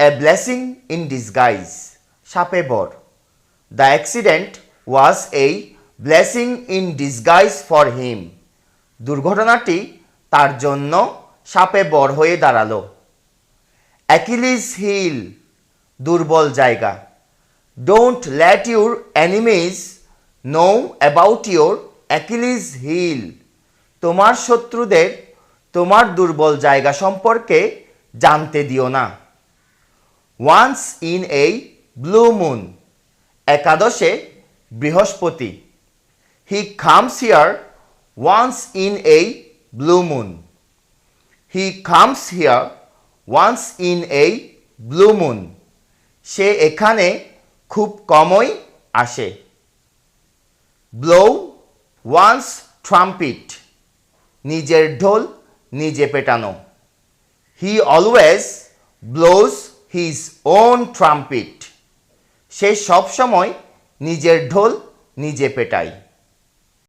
A blessing in disguise সাপে বর the accident was a blessing in disguise for him দুর্ঘটনাটি তার জন্য সাপে বর হয়ে দাঁড়াল। অ্যাকিলিস হিল দুর্বল জায়গা। Don't let your enemies know about your Achilles heel তোমার শত্রুদের তোমার দুর্বল জায়গা সম্পর্কে জানতে দিও না। Once in a blue moon একাদশে বৃহস্পতি। He comes here once in a blue moon he comes here once in a blue moon সে এখানে খুব কমই আসে। ব্লো ওয়ান্স ট্রাম্পিট নিজের ঢোল নিজে পেটানো। He always blows his own trumpet সে সবসময় নিজের ঢোল নিজে পেটায়।